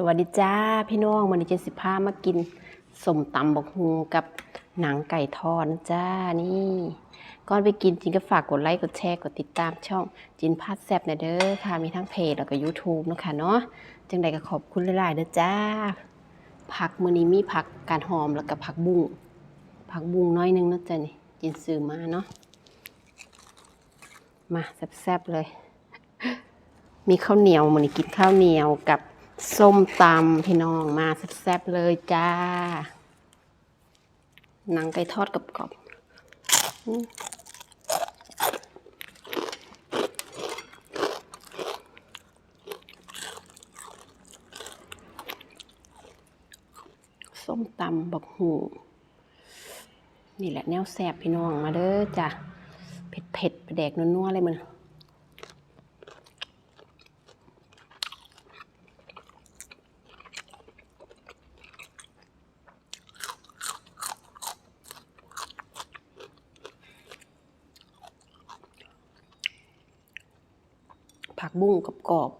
สวัสดีจ้าพี่น้องวันนี้เจสิพามากินสมตำบกฮูกับหนังไก่ทอดนะจ้านี่ก่อนไปกินจินก็ฝากกดไลค์กดแชร์กดติดตามช่องจินพัดแซบนะเด้อค่ะมีทั้งเพจแล้วก็ YouTube นะคะเนาะจังใดก็ขอบคุณหลายๆเด้อจ้า ผักมือนี้มีผักกาดหอมแล้วก็ผักบุ้งผักบุ้งน้อยหนึงนะจ้ะนี่จินซื้อมาเนาะมาแซบๆเลย มีข้าวเหนียวมันนี้กินข้าวเหนียวกับ ส้มตำพี่น้องมาแซ่บๆเลยจ้า หนังไก่ทอดกับกรอบส้มตำบักหู นี่แหละแนวแซ่บพี่น้องมาเด้อจ้ะ เผ็ดเผ็ดแดกนัวๆเลยมัน ผักบุ้งกับกรอบ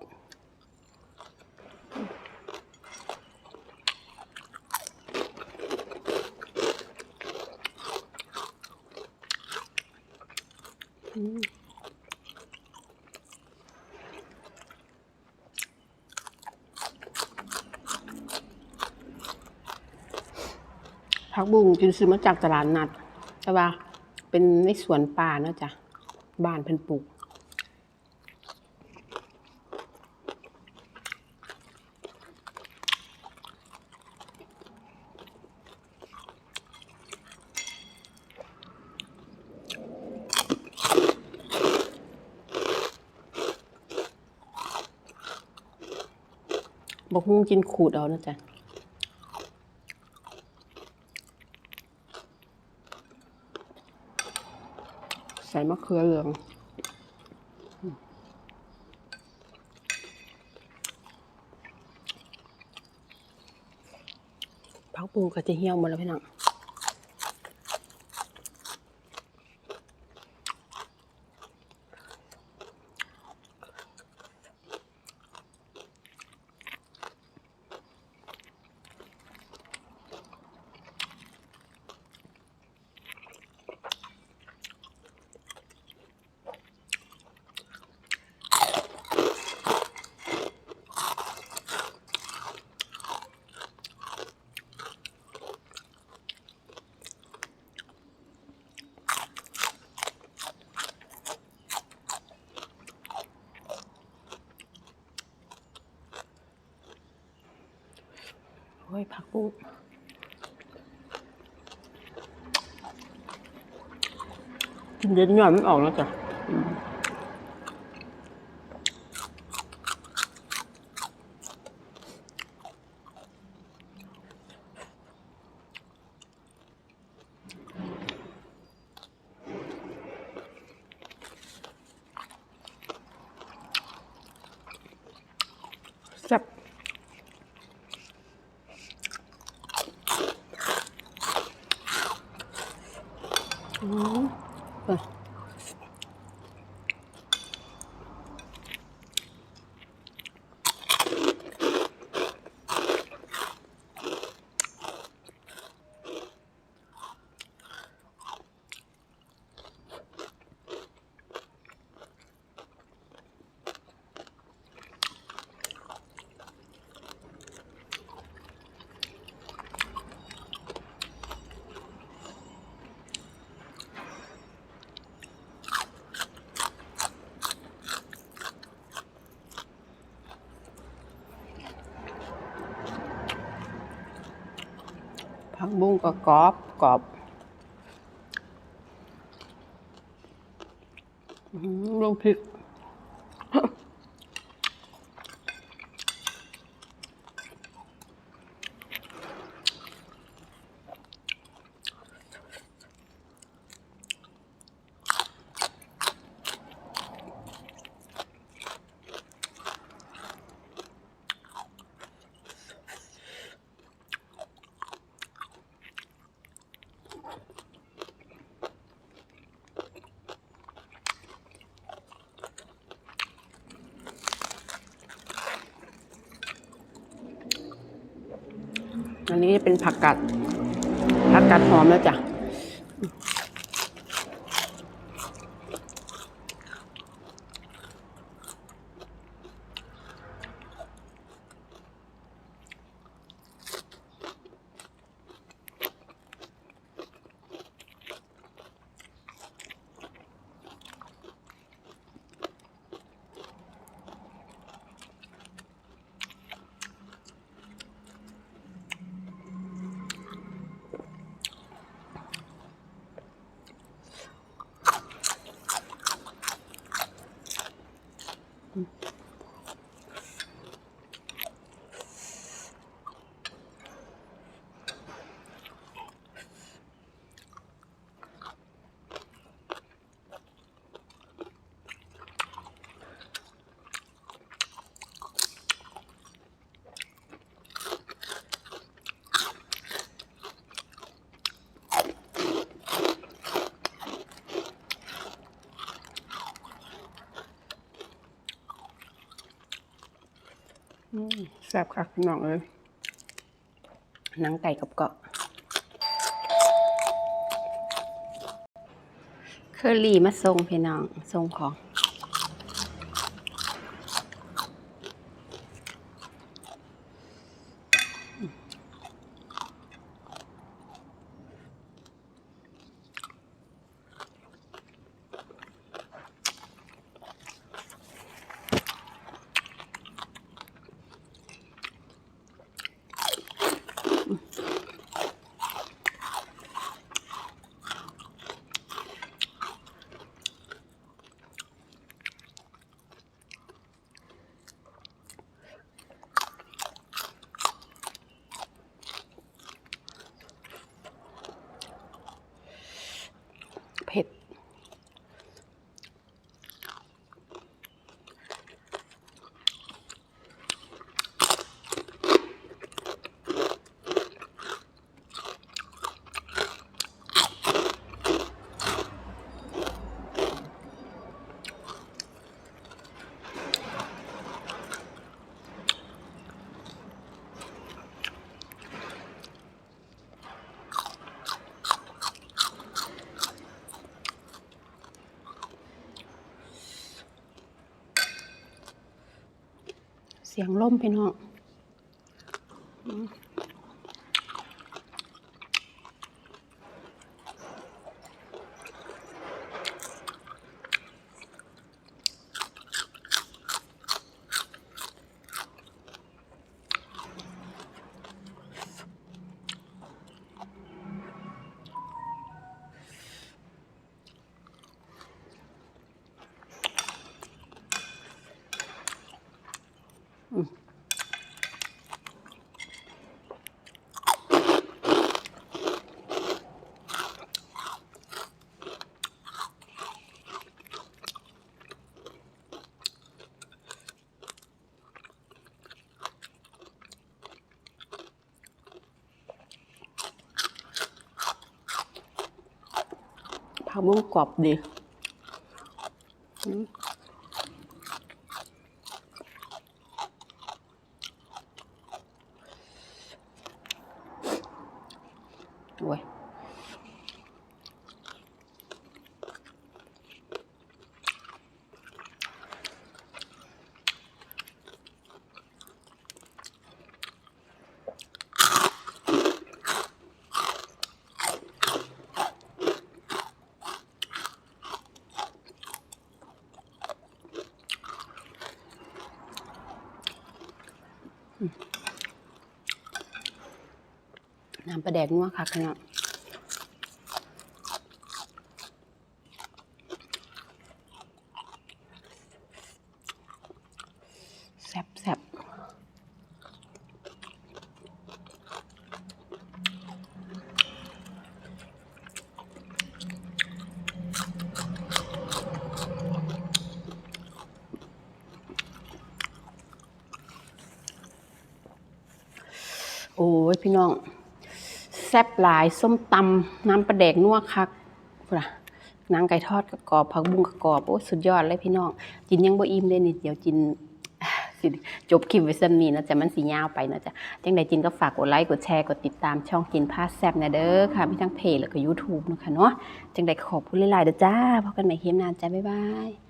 ผักบุ้งจินซื้อมาจากตลาดนัด แต่ว่าเป็นในสวนป่าเนาะจ้ะ บ้านเพิ่นปลูก บอกฮุ้งกินขูดเอานะจ๊ะใส่มะเขือเหลืองพักปูก็จะเหี่ยวหมดแล้วพี่น้อง ยผักบุ้งเด็ดหน่อยมันออกแล้วจ้ะอืมแซ่บ อืม ผักบุ้งก็กรอบกรอบอื้อหือลงพริก นนี้เป็นผักกัดผักกัดหอมแล้วจ้ะ อืม แซ่บค่ะพี่น้องเอ้ยหนังไก่กับเกาะเคอรี่มาส่งพี่น้องส่งของ เผ็ด เสียงล่มพี่น้องอืม ผักบุ้งกรอบดีอืมโอ้ย น้ำปลาแดกนัวค่ะขนาดแซ่บแซ่บโอ้ย พี่น้อง แซ่บหลายส้มตำน้ำปลาแดกนัวคักพุ่นน่ะนังไก่ทอดกับกรอบผักบุ้งกับกรอบโอ้สุดยอดเลยพี่น้องจินยังบ่อิ่มเลยนี่เดี๋ยวจินสิจบคลิปไว้ซ้ำนี้นะจ้ะมันสิยาวไปนะจ้ะจังใดจินก็ฝากกดไลค์กดแชร์กดติดตามช่องจินพาแซ่บนะเด้อค่ะมีทั้งเพจแล้วก็ YouTube เนะคะเนาะจังใดขอบคุณหลายๆเด้อจ้าพบกันใหม่คลิปหน้าจ้าบ๊ายบาย